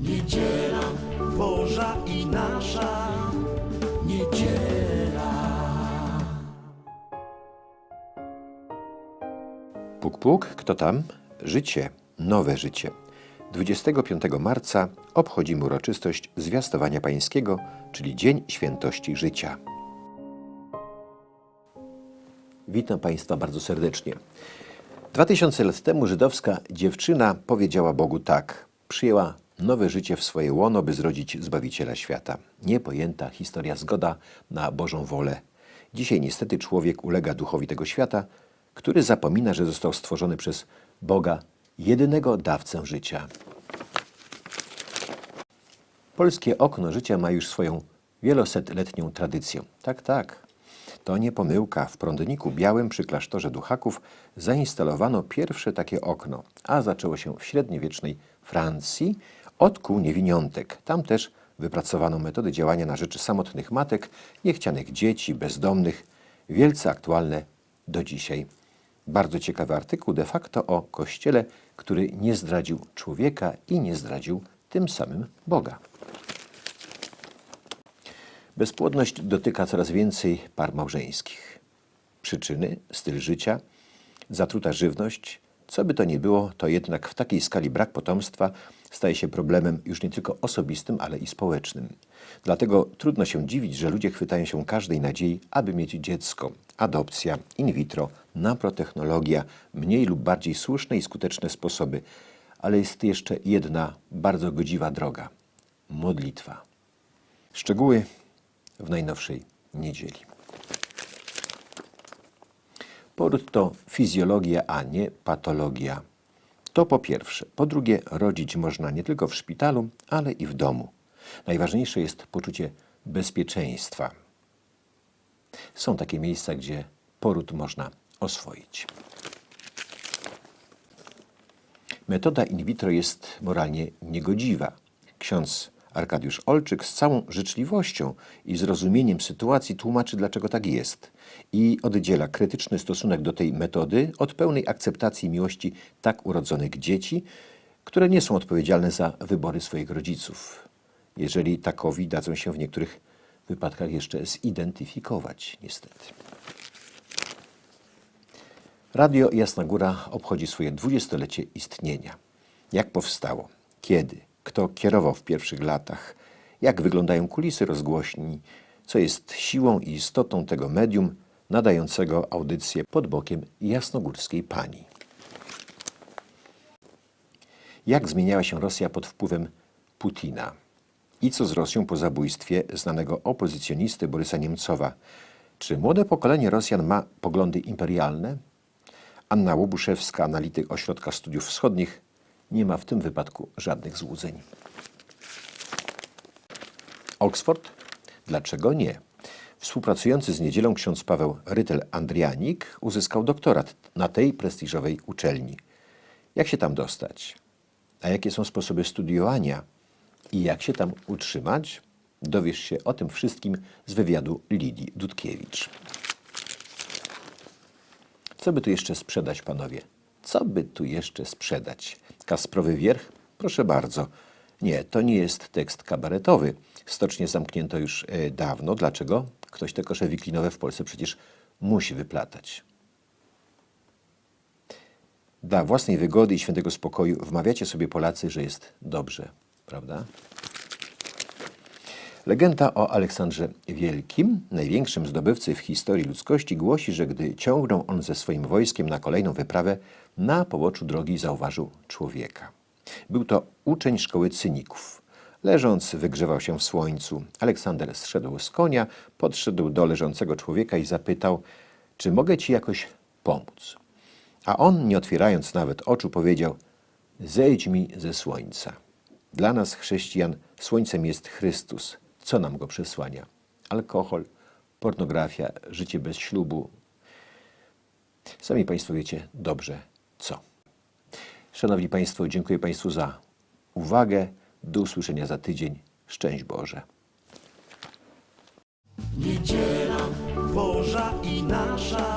Niedziela Boża i nasza niedziela. Puk, puk, kto tam? Życie, nowe życie. 25 marca obchodzimy uroczystość Zwiastowania Pańskiego, czyli Dzień Świętości Życia. Witam Państwa bardzo serdecznie. 2000 lat temu żydowska dziewczyna powiedziała Bogu tak. Przyjęła nowe życie w swoje łono, by zrodzić Zbawiciela świata. Niepojęta historia zgoda na Bożą wolę. Dzisiaj niestety człowiek ulega duchowi tego świata, który zapomina, że został stworzony przez Boga, jedynego dawcę życia. Polskie okno życia ma już swoją wielosetletnią tradycję. Tak, tak. To nie pomyłka. W prądniku białym przy klasztorze Duchaków zainstalowano pierwsze takie okno, a zaczęło się w średniowiecznej Francji od kół niewiniątek. Tam też wypracowano metody działania na rzecz samotnych matek, niechcianych dzieci, bezdomnych, wielce aktualne do dzisiaj. Bardzo ciekawy artykuł de facto o Kościele, który nie zdradził człowieka i nie zdradził tym samym Boga. Bezpłodność dotyka coraz więcej par małżeńskich. Przyczyny, styl życia, zatruta żywność, co by to nie było, to jednak w takiej skali brak potomstwa staje się problemem już nie tylko osobistym, ale i społecznym. Dlatego trudno się dziwić, że ludzie chwytają się każdej nadziei, aby mieć dziecko. Adopcja, in vitro, naprotechnologia, mniej lub bardziej słuszne i skuteczne sposoby. Ale jest jeszcze jedna bardzo godziwa droga modlitwa. Szczegóły w najnowszej niedzieli. Poród to fizjologia, a nie patologia. To po pierwsze. Po drugie, rodzić można nie tylko w szpitalu, ale i w domu. Najważniejsze jest poczucie bezpieczeństwa. Są takie miejsca, gdzie poród można oswoić. Metoda in vitro jest moralnie niegodziwa. Ksiądz Arkadiusz Olczyk z całą życzliwością i zrozumieniem sytuacji tłumaczy, dlaczego tak jest i oddziela krytyczny stosunek do tej metody od pełnej akceptacji miłości tak urodzonych dzieci, które nie są odpowiedzialne za wybory swoich rodziców, jeżeli takowi dadzą się w niektórych wypadkach jeszcze zidentyfikować, niestety. Radio Jasna Góra obchodzi swoje dwudziestolecie istnienia. Jak powstało? Kiedy? Kto kierował w pierwszych latach? Jak wyglądają kulisy rozgłośni? Co jest siłą i istotą tego medium nadającego audycję pod bokiem jasnogórskiej pani? Jak zmieniała się Rosja pod wpływem Putina? I co z Rosją po zabójstwie znanego opozycjonisty Borysa Niemcowa? Czy młode pokolenie Rosjan ma poglądy imperialne? Anna Łobuszewska, analityk Ośrodka Studiów Wschodnich, nie ma w tym wypadku żadnych złudzeń. Oxford? Dlaczego nie? Współpracujący z niedzielą ksiądz Paweł Rytel-Andrianik uzyskał doktorat na tej prestiżowej uczelni. Jak się tam dostać? A jakie są sposoby studiowania? I jak się tam utrzymać? Dowiesz się o tym wszystkim z wywiadu Lidii Dudkiewicz. Co by tu jeszcze sprzedać, panowie? Co by tu jeszcze sprzedać? Kasprowy wierch? Proszę bardzo. Nie, to nie jest tekst kabaretowy. Stocznie zamknięto już e, dawno. Dlaczego? Ktoś te kosze wiklinowe w Polsce przecież musi wyplatać. Dla własnej wygody i świętego spokoju wmawiacie sobie Polacy, że jest dobrze, prawda? Legenda o Aleksandrze Wielkim, największym zdobywcy w historii ludzkości, głosi, że gdy ciągnął on ze swoim wojskiem na kolejną wyprawę, na poboczu drogi zauważył człowieka. Był to uczeń szkoły cyników. Leżąc, wygrzewał się w słońcu. Aleksander zszedł z konia, podszedł do leżącego człowieka i zapytał, czy mogę ci jakoś pomóc. A on, nie otwierając nawet oczu, powiedział, zejdź mi ze słońca. Dla nas, chrześcijan, słońcem jest Chrystus co nam go przesłania. Alkohol, pornografia, życie bez ślubu. Sami Państwo wiecie dobrze co. Szanowni Państwo, dziękuję Państwu za uwagę. Do usłyszenia za tydzień. Szczęść Boże. Niedziela Boża i nasza.